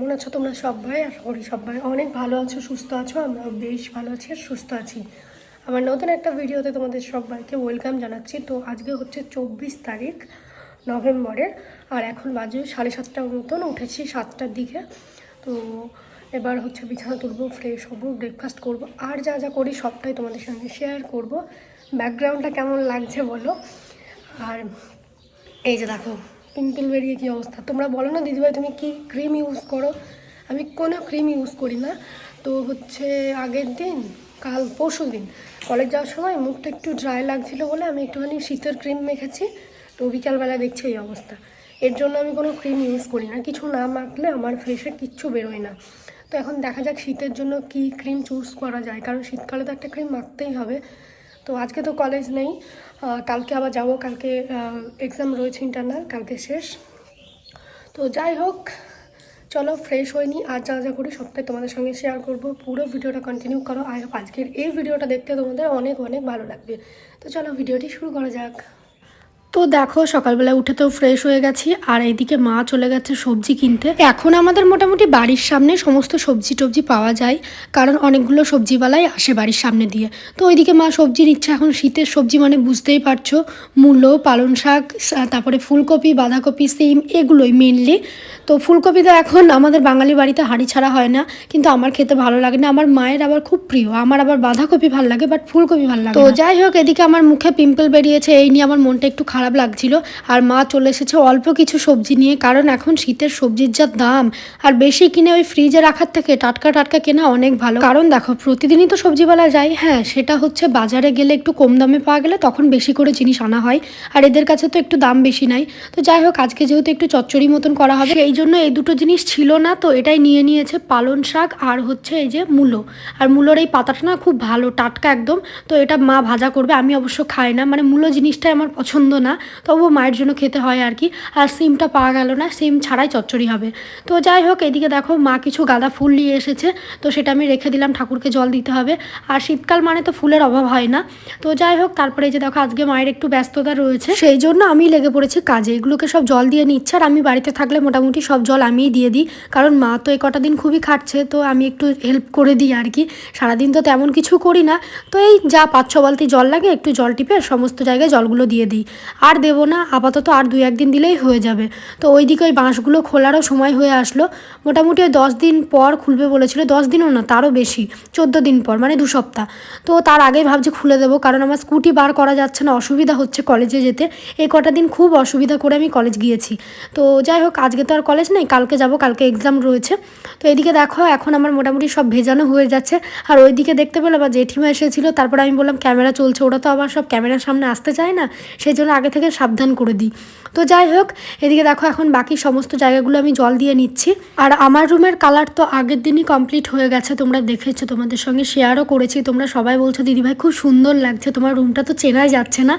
কেমন আছো তোমরা সবাই? আশা করি সবাই অনেক ভালো আছো, সুস্থ আছো, আমরাও বেশ ভালো আছি আর সুস্থ আছি। আমার নতুন একটা ভিডিওতে তোমাদের সবাইকে ওয়েলকাম জানাচ্ছি। তো আজকে হচ্ছে চব্বিশ তারিখ নভেম্বরের, আর এখন বাজে সাড়ে সাতটার মতন, উঠেছি সাতটার দিকে। তো এবার হচ্ছে বিছানা তুলবো ফ্রেশ হব ব্রেকফাস্ট করব, আর যা যা করি সবটাই তোমাদের সঙ্গে শেয়ার করব। ব্যাকগ্রাউন্ডটা কেমন লাগছে বলো? আর এই যে দেখো পিম্পল বেরিয়ে কী অবস্থা? তোমরা বলো না, দিদিভাই, তুমি কি ক্রিম ইউজ করো? আমি কোনো ক্রিম ইউজ করি না। তো হচ্ছে আগের দিন, কাল পরশু দিন কলেজ যাওয়ার সময় মুখটা একটু ড্রাই লাগছিল বলে আমি একটুখানি শীতের ক্রিম মেখেছি। তো বিকালবেলা দেখছি এই অবস্থা। এর জন্য আমি কোনো ক্রিম ইউজ করি না। কিছু না মাখলে আমার ফেসে কিচ্ছু বেরোয় না। তো এখন দেখা যাক শীতের জন্য কি ক্রিম চুজ করা যায়। কারণ শীতকালে তো একটা ক্রিম মাখতেই হবে। তো আজকে তো কলেজ নেই কালকে আবার যাব, কালকে এক্সাম রয়েছে ইন্টারনাল কালকে শেষ। তো যাই হোক, চলো ফ্রেশ হয়নি আর যা যা করি সবটাই তোমাদের সঙ্গে শেয়ার করব। পুরো ভিডিওটা কন্টিনিউ করো আই আর আজকের এই ভিডিওটা দেখতে তোমাদের অনেক অনেক ভালো লাগবে। তো চলো ভিডিওটি শুরু করা যাক। তো দেখো সকালবেলা উঠে তো ফ্রেশ হয়ে গেছি আর এইদিকে মা চলে গেছে সবজি কিনতে। এখন আমাদের মোটামুটি বাড়ির সামনে সমস্ত সবজি টবজি পাওয়া যায় কারণ অনেকগুলো সবজিওয়ালাই আসে বাড়ির সামনে দিয়ে। তো ওইদিকে মা সবজি নিচ্ছে এখন শীতের সবজি মানে বুঝতেই পারছ মূলো পালং শাক তারপরে ফুলকপি বাঁধাকপি সিম এগুলোই মেনলি তো ফুলকপি তো এখন আমাদের বাঙালি বাড়িতে হাঁড়ি ছাড়া হয় না কিন্তু আমার খেতে ভালো লাগে না। আমার মায়ের আবার খুব প্রিয় আমার আবার বাঁধাকপি ভালো লাগে বাট ফুলকপি ভালো লাগে তো যাই হোক এদিকে আমার মুখে পিম্পল বেরিয়েছে এই নিয়ে আমার মনটা একটু খারাপ লাগছিল। আর মা চলে এসেছে অল্প কিছু সবজি নিয়ে, কারণ এখন শীতের সবজির যা দাম, আর বেশি কিনে ওই ফ্রিজে রাখার থেকে টাটকা টাটকা কেনা অনেক ভালো। কারণ দেখো, প্রতিদিনই তো সবজিওয়ালা যায়। হ্যাঁ সেটা হচ্ছে বাজারে গেলে একটু কম দামে পাওয়া গেলে তখন বেশি করে জিনিস আনা হয়। আর এদের কাছে তো একটু দাম বেশি নাই। তো যাই হোক, আজকে যেহেতু একটু চচ্চড়ি মতন করা হবে এই জন্য এই দুটো জিনিস ছিল না। তো এটাই নিয়ে নিয়েছে পালন শাক আর হচ্ছে এই যে মূলো। আর মূলোর এই পাতাটা না খুব ভালো, টাটকা একদম। তো এটা মা ভাজা করবে, আমি অবশ্য খাই না। মানে মূলো জিনিসটাই আমার পছন্দ না। তবুও মায়ের জন্য খেতে হয় আর কি। আর সিমটা পাওয়া গেল না, সিম ছাড়াই চচ্চড়ি হবে। তো যাই হোক, এদিকে দেখো মা কিছু গাঁদা ফুল নিয়ে এসেছে, তো সেটা আমি রেখে দিলাম, ঠাকুরকে জল দিতে হবে। আর শীতকাল মানে তো ফুলের অভাব হয় না। তো যাই হোক, তারপরে যে দেখো, আজকে মায়ের একটু ব্যস্ততা রয়েছে। সেই জন্য আমি লেগে পড়েছি কাজে। এগুলোকে সব জল দিয়ে নিচ্ছে আর আমি বাড়িতে থাকলে মোটামুটি সব জল আমিই দিয়ে দিই। কারণ মা তো এই কটা দিন খুবই খাটছে, তো আমি একটু হেল্প করে দিই আর কি। সারাদিন তো তেমন কিছু করি না। তো এই যা পাঁচ ছ বালতি জল লাগে, একটু জল টিপে সমস্ত জায়গায় জলগুলো দিয়ে দিই। আর দেবো না, আপাতত আর দুই একদিন দিলেই হয়ে যাবে। তো ওইদিকে ওই বাঁশগুলো খোলারও সময় হয়ে আসলো। মোটামুটি ওই দশ দিন পর খুলবে বলেছিল, দশ দিনও না, তারও বেশি, চোদ্দ দিন পর মানে দু সপ্তাহ। তো তার আগেই ভাবছি খুলে দেবো, কারণ আমার স্কুটি বার করা যাচ্ছে না, অসুবিধা হচ্ছে কলেজে যেতে। এই কটা দিন খুব অসুবিধা করে আমি কলেজ গিয়েছি। তো যাই হোক, আজকে তো আর কলেজ নেই, কালকে যাব, কালকে এক্সাম রয়েছে। তো এদিকে দেখো, এখন আমার মোটামুটি সব ভেজানো হয়ে যাচ্ছে। আর ওইদিকে দেখতে পেলাম বা জেঠিমা এসেছিল, তারপরে আমি বললাম, ক্যামেরা চলছে, ওরা তো আবার সব ক্যামেরার সামনে আসতে চায় না। সেই জন্য আগে থেকে সাবধান করে দিই। তো যাই হোক, এদিকে দেখো এখন বাকি সমস্ত জায়গাগুলো আমি জল দিয়ে নিচ্ছি। আর আমার রুমের কালার তো আগের দিনই কমপ্লিট হয়ে গেছে, তোমরা দেখেছ, তোমাদের সঙ্গে শেয়ারও করেছি। তোমরা সবাই বলছো দিদিভাই খুব সুন্দর লাগছে, তোমার রুমটা তো চেনাই যাচ্ছে না।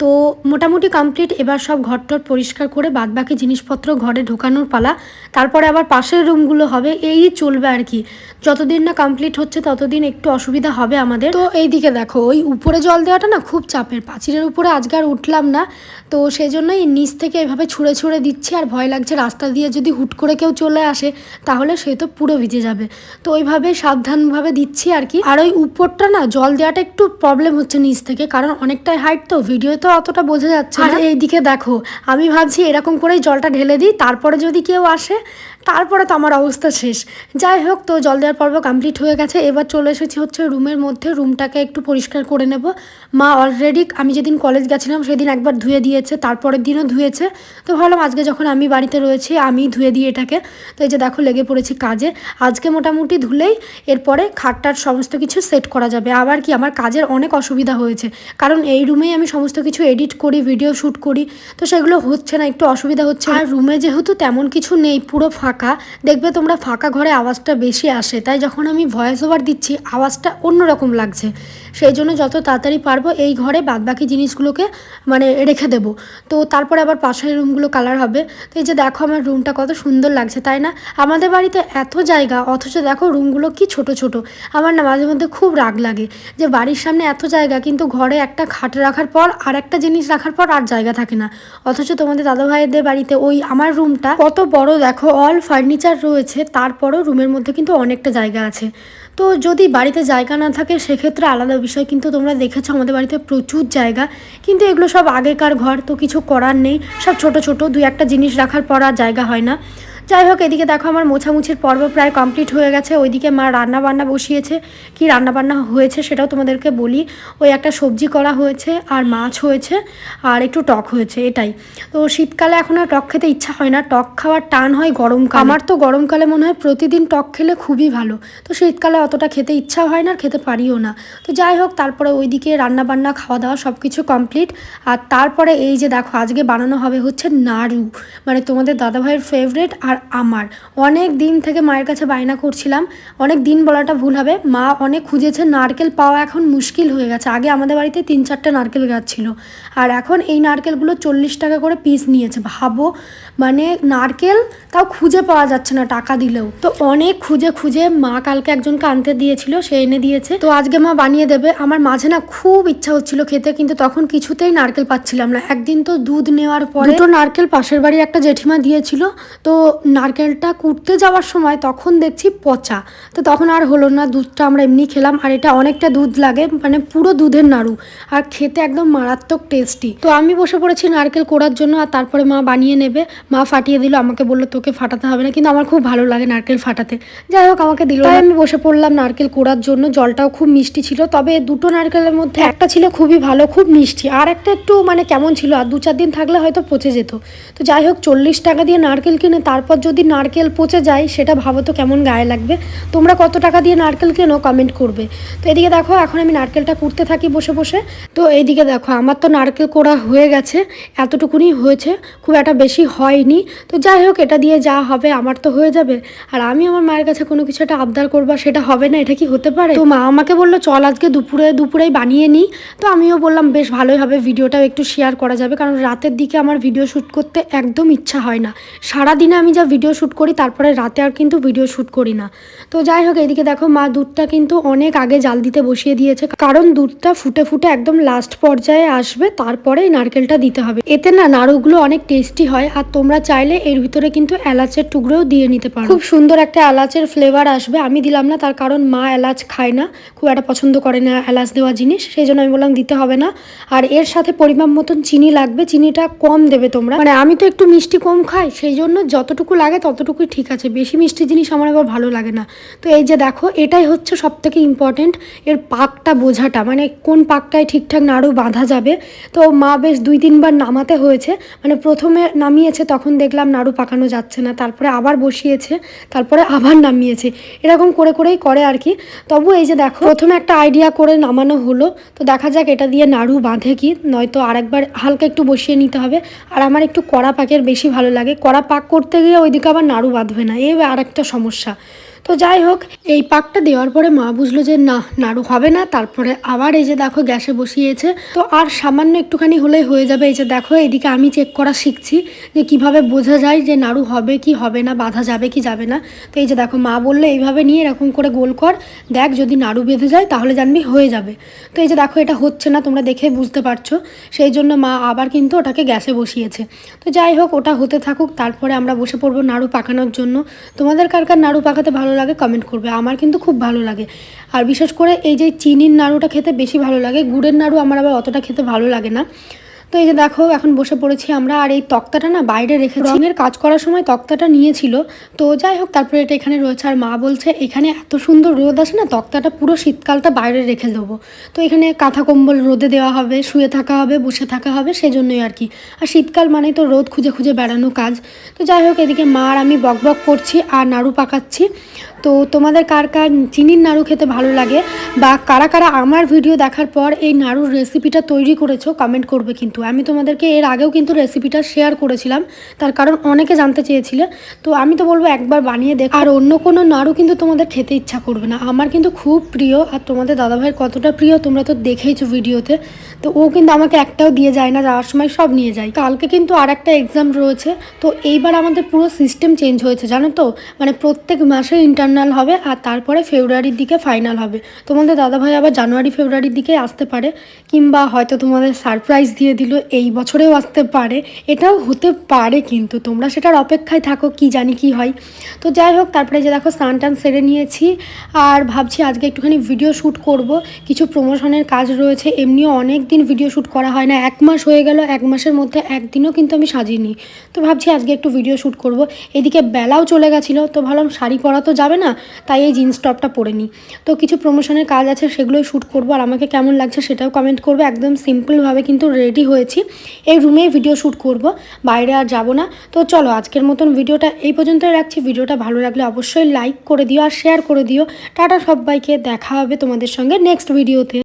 তো মোটামুটি কমপ্লিট এবার সব ঘরটর পরিষ্কার করে বাদবাকি জিনিসপত্র ঘরে ঢোকানোর পালা। তারপরে আবার পাশের রুমগুলো হবে, এই চলবে আর কি। যতদিন না কমপ্লিট হচ্ছে, ততদিন একটু অসুবিধা হবে আমাদের। তো এই দিকে দেখো, ওই উপরে জল দেওয়াটা না খুব চাপের। পাঁচিলের উপরে আজকে আর উঠলাম না। তো সেই জন্যই নিচ থেকে এভাবে ছুঁড়ে ছুঁড়ে দিচ্ছি, আর ভয় লাগছে রাস্তা দিয়ে যদি হুট করে কেউ চলে আসে, তাহলে সে তো পুরো ভিজে যাবে। তো ওইভাবে সাবধানভাবে দিচ্ছি আর কি। আর ওই উপরটা না, জল দেওয়াটা একটু প্রবলেম হচ্ছে নিচ থেকে, কারণ অনেকটাই হাইট তো ভিডিও তো অতটা বোঝা যাচ্ছে আর এইদিকে দেখো আমি ভাবছি এরকম করেই জলটা ঢেলে দিই তারপরে যদি কেউ আসে তারপরে তো আমার অবস্থা শেষ। যাই হোক তো জল দেওয়ার পর্ব কমপ্লিট হয়ে গেছে। এবার চলে এসেছি হচ্ছে রুমের মধ্যে রুমটাকে একটু পরিষ্কার করে নেব। মা অলরেডি আমি যেদিন কলেজ গেছিলাম সেদিন একবার ধুয়ে দিয়েছে তারপরের দিনও ধুয়েছে। তো ভাবলাম আজকে যখন আমি বাড়িতে রয়েছি আমি ধুয়ে দিই এটাকে। তো এই যে দেখো লেগে পড়েছি কাজে। আজকে মোটামুটি ধুলেই এরপরে খাটটার সমস্ত কিছু সেট করা যাবে। আবার কি আমার কাজের অনেক অসুবিধা হয়েছে। কারণ এই রুমেই আমি সমস্ত কিছু এডিট করি ভিডিও শ্যুট করি, তো সেগুলো হচ্ছে না, একটু অসুবিধা হচ্ছে আর রুমে যেহেতু তেমন কিছু নেই, পুরো ফাঁকা, দেখবে তোমরা ফাঁকা ঘরে আওয়াজটা বেশি আসে, তাই যখন আমি ভয়েস ওভার দিচ্ছি, আওয়াজটা অন্যরকম লাগছে। সেই জন্য যত তাড়াতাড়ি পারব এই ঘরে বাদবাকি জিনিসগুলোকে মানে রেখে দেবো। তো তারপরে আবার পাশের রুমগুলো কালার হবে। তো এই যে দেখো আমার রুমটা কত সুন্দর লাগছে, তাই না? আমাদের বাড়িতে এত জায়গা, অথচ দেখো রুমগুলো কি ছোট ছোট। আমার না মাঝে মধ্যে খুব রাগ লাগে যে বাড়ির সামনে এত জায়গা, কিন্তু ঘরে একটা খাট রাখার পর আর একটা জিনিস রাখার পর আর জায়গা থাকে না। অথচ তোমাদের দাদা ভাইদের বাড়িতে ওই আমার রুমটা কত বড়, দেখো অল ফার্নিচার রয়েছে, তারপরও রুমের মধ্যে কিন্তু অনেকটা জায়গা আছে। তো যদি বাড়িতে জায়গা না থাকে, সেক্ষেত্রে আলাদা বিষয়। কিন্তু তোমরা দেখেছ, আমাদের বাড়িতে প্রচুর জায়গা। কিন্তু এগুলো সব আগেকার ঘর, তো কিছু করার নেই। সব ছোট ছোট, দুই একটা জিনিস রাখার পর আর জায়গা হয় না। যাই হোক, এদিকে দেখো আমার মোছামুছির পর্ব প্রায় কমপ্লিট হয়ে গেছে। ওইদিকে মা রান্না বান্না বসিয়েছে। কি রান্না বান্না হয়েছে সেটাও তোমাদেরকে বলি। ওই একটা সবজি করা হয়েছে আর মাছ হয়েছে আর একটু টক হয়েছে, এটাই। তো শীতকালে এখন আর টক খেতে ইচ্ছা হয় না। টক খাওয়ার টান হয় গরমকালে। আমার তো গরমকালে মনে হয় প্রতিদিন টক খেলে খুবই ভালো। তো শীতকালে অতটা খেতে ইচ্ছা হয় না খেতে পারিও না। তো যাই হোক, তারপরে ওইদিকে রান্না বান্না খাওয়া দাওয়া সব কিছু কমপ্লিট। আর তারপরে এই যে দেখো, আজকে বানানো হবে হচ্ছে নাড়ু। মানে তোমাদের দাদাভাইয়ের ফেভারেট আর আমার। অনেক দিন থেকে মায়ের কাছে বায়না করছিলাম। অনেক দিন বলাটা ভুল হবে। মা অনেক খুঁজেছে নারকেল পাওয়া এখন মুশকিল হয়ে গেছে। আগে আমাদের বাড়িতে তিন চারটে নারকেল গাছ ছিল। আর এখন এই নারকেলগুলো চল্লিশ টাকা করে পিস নিয়েছে। ভাবো মানে নারকেল তাও খুঁজে পাওয়া যাচ্ছে না টাকা দিলেও। তো অনেক খুঁজে খুঁজে মা কালকে একজনকে আনতে দিয়েছিল, সে এনে দিয়েছে। তো আজকে মা বানিয়ে দেবে। আমার মাঝে না খুব ইচ্ছা হচ্ছিল খেতে, কিন্তু তখন কিছুতেই নারকেল পাচ্ছিলাম না। একদিন তো দুধ নেওয়ার পরে দুটো নারকেল পাশের বাড়ি একটা জেঠিমা দিয়েছিল। তো নারকেলটা কুটতে যাওয়ার সময় তখন দেখছি পচা। তো তখন আর হলো না, দুধটা আমরা এমনি খেলাম, আর এটা অনেকটা দুধ লাগে মানে পুরো দুধের নাড়ু, আর খেতে একদম মারাত্মক টেস্টি তো আমি বসে পড়েছি নারকেল কোড়ার জন্য, আর তারপরে মা বানিয়ে নেবে। মা ফাটিয়ে দিল, আমাকে বলল, তোকে ফাটাতে হবে না। কিন্তু আমার খুব ভালো লাগে নারকেল ফাটাতে। যাই হোক, আমাকে দিল আমি বসে পড়লাম নারকেল কোড়ার জন্য, জলটাও খুব মিষ্টি ছিল। তবে দুটো নারকেলের মধ্যে একটা ছিল খুবই ভালো, খুব মিষ্টি, আর একটা একটু মানে কেমন ছিল, আর দু চার দিন থাকলে হয়তো পচে যেত। তো যাই হোক, চল্লিশ টাকা দিয়ে নারকেল কিনে, তারপর যদি নারকেল পচে যায়, সেটা ভাবো তো কেমন গায়ে লাগবে। তোমরা কত টাকা দিয়ে নারকেল কেনো কমেন্ট করবে। তো এদিকে দেখো, এখন আমি নারকেলটা কুড়তে থাকি বসে বসে। তো এইদিকে দেখো, আমার তো নারকেল কোড়া হয়ে গেছে, এতটুকুনি হয়েছে, খুব একটা বেশি হয়নি। তো যাই হোক, এটা দিয়ে যা হবে, আমার তো হয়ে যাবে। আর আমি আমার মায়ের কাছে কোনো কিছু একটা আবদার করবা সেটা হবে না, এটা কি হতে পারে? তো মা আমাকে বলল, চল আজকে দুপুরে, দুপুরেই বানিয়ে নিই তো আমিও বললাম, বেশ, ভালোই হবে, ভিডিওটাও একটু শেয়ার করা যাবে। কারণ রাতের দিকে আমার ভিডিও শ্যুট করতে একদম ইচ্ছা হয় না। সারাদিনে আমি যা ভিডিও শ্যুট করি, তারপরে রাতে আর কিন্তু ভিডিও শ্যুট করি না। তো যাই হোক, এদিকে দেখো মা দুধটা কিন্তু অনেক আগে জাল দিতে বসিয়ে দিয়েছে। কারণ দুধটা ফুটে ফুটে একদম লাস্ট পর্যায়ে আসবে, তারপরে নারকেলটা দিতে হবে। এতে না নাড়ুগুলো অনেক টেস্টি হয়, আর তোমরা চাইলে এর ভিতরে কিন্তু এলাচের টুকরোও দিয়ে নিতে পারো। খুব সুন্দর একটা এলাচের ফ্লেভার আসবে। আমি দিলাম না, তার কারণ মা এলাচ খায় না, খুব একটা পছন্দ করে না এলাচ দেওয়া জিনিস সেই জন্য আমি বললাম দিতে হবে না। আর এর সাথে পরিমাণ মতন চিনি লাগবে, চিনিটা কম দেবে তোমরা। মানে আমি তো একটু মিষ্টি কম খাই, সেই জন্য যতটুকু লাগে ততটুকুই ঠিক আছে। বেশি মিষ্টি জিনিস আমার আবার ভালো লাগে না। তো এই যে দেখো, এটাই হচ্ছে সব থেকে ইম্পর্টেন্ট এর পাকটা বোঝাটা। মানে কোন পাকটায় ঠিকঠাক নাড়ু বাঁধা যাবে। তো মা বেশ দুই তিনবার নামাতে হয়েছে। মানে প্রথমে নামিয়েছে, তখন দেখলাম নাড়ু পাকানো যাচ্ছে না। তারপরে আবার বসিয়েছে, তারপরে আবার নামিয়েছে। এরকম করে করেই করে আর কি। তবু এই যে দেখো, প্রথমে একটা আইডিয়া করে নামানো হলো। তো দেখা যাক এটা দিয়ে নাড়ু বাঁধে কি। নয়তো আরেকবার হালকা একটু বসিয়ে নিতে হবে। আর আমার একটু কড়া পাকের বেশি ভালো লাগে। কড়া পাক করতে গিয়ে ওইদিকে আবার নাড়ু বাঁধবে না। এ আর একটা সমস্যা। তো যাই হোক, এই পাকটা দেওয়ার পরে মা বুঝলো যে না, নাড়ু হবে না, তারপরে আবার এই যে দেখো গ্যাসে বসিয়েছে। তো আর সামান্য একটুখানি হলেই হয়ে যাবে। এই যে দেখো, এদিকে আমি চেক করা শিখছি যে কীভাবে বোঝা যায় যে নাড়ু হবে কি হবে না, বাঁধা যাবে কি যাবে না। তো এই যে দেখো, মা বললে এইভাবে নিয়ে এরকম করে গোল কর। দেখ যদি নাড়ু বেঁধে যায় তাহলে জানবি হয়ে যাবে। তো এই যে দেখো, এটা হচ্ছে না, তোমরা দেখে বুঝতে পারছ। সেই জন্য মা আবার কিন্তু ওটাকে গ্যাসে বসিয়েছে। তো যাই হোক, ওটা হতে থাকুক। তারপরে আমরা বসে পড়ব নাড়ু পাকানোর জন্য। তোমাদের কার কার নাড়ু পাকাতে ভালো লাগে কমেন্ট করবে। আমার কিন্তু খুব ভালো লাগে। আর বিশেষ করে এই যে চিনির নাড়ুটা খেতে বেশি ভালো লাগে। গুড়ের নাড়ু আমার আবার অতটা খেতে ভালো লাগে না। তো এই যে দেখো, এখন বসে পড়েছি আমরা, আর এই তক্তাটা না বাইরে রেখে রঙের কাজ করার সময় তক্তাটা নিয়েছিল। তো যাই হোক, তারপরে এটা এখানে রয়েছে। আর মা বলছে, এখানে এত সুন্দর রোদ আসে না, তক্তাটা পুরো শীতকালটা বাইরে রেখে দেবো। তো এখানে কাঁথা কম্বল রোদে দেওয়া হবে, শুয়ে থাকা হবে, বসে থাকা হবে সেই জন্যই আর কি। আর শীতকাল মানে তো রোদ খুঁজে খুঁজে বেড়ানো কাজ। তো যাই হোক, এদিকে মা আর আমি বক বক করছি, আর নাড়ু পাকাচ্ছি। তো তোমাদের কার কার চিনির নাড়ু খেতে ভালো লাগে বা কারা কারা আমার ভিডিও দেখার পর এই নাড়ুর রেসিপিটা তৈরি করেছ কমেন্ট করবে কিন্তু। আমি তোমাদেরকে এর আগেও কিন্তু রেসিপিটা শেয়ার করেছিলাম, তার কারণ অনেকে জানতে চেয়েছিলে। তো আমি তো বলব একবার বানিয়ে দেখ। আর অন্য কোনো নাড়ু কিন্তু তোমাদের খেতে ইচ্ছা করবে না। আমার কিন্তু খুব প্রিয়, আর তোমাদের দাদাভাইয়ের কতটা প্রিয় তোমরা তো দেখেইছো ভিডিওতে। তো ও কিন্তু আমাকে একটাও দিয়ে যায় না, যাওয়ার সময় সব নিয়ে যায়। কালকে কিন্তু আর একটা এক্সাম রয়েছে, তো এইবার আমাদের পুরো সিস্টেম চেঞ্জ হয়েছে, জানো তো? মানে প্রত্যেক মাসে ইন্টারনাল হবে আর তারপরে ফেব্রুয়ারির দিকে ফাইনাল হবে। তোমাদের দাদাভাই আবার জানুয়ারি, ফেব্রুয়ারির দিকে আসতে পারে কিংবা হয়তো তোমাদের সারপ্রাইজ দিয়ে দিল, এই বছরেও আসতে পারে। এটাও হতে পারে কিন্তু, তোমরা সেটার অপেক্ষায় থাকো কি জানি কি হয়। তো যাই হোক, তারপরে যে দেখো স্নান টান সেরে নিয়েছি আর ভাবছি আজকে একটুখানি ভিডিও শ্যুট করব। কিছু প্রমোশনের কাজ রয়েছে, এমনিও অনেক দিন ভিডিও শ্যুট করা হয় না। এক মাস হয়ে গেল, এক মাসের মধ্যে একদিনও কিন্তু আমি সাজিনি। তো ভাবছি আজকে একটু ভিডিও শ্যুট করব। এদিকে বেলাও চলে গেছিল, তো ভাবলাম শাড়ি পরা তো যাবে না। তাই এই জিন্স টপটা পরে নিই। তো কিছু প্রমোশনের কাজ আছে, সেগুলোই শ্যুট করব। আর আমাকে কেমন লাগছে সেটাও কমেন্ট করব। একদম সিম্পলভাবে কিন্তু রেডি হয়েছি। এই রুমেই ভিডিও শ্যুট করব। বাইরে আর যাব না। তো চলো, আজকের মতন ভিডিওটা এই পর্যন্তই রাখছি। ভিডিওটা ভালো লাগলে অবশ্যই লাইক করে দিও আর শেয়ার করে দিও। টাটা সবাইকে। দেখা হবে তোমাদের সঙ্গে নেক্সট ভিডিওতে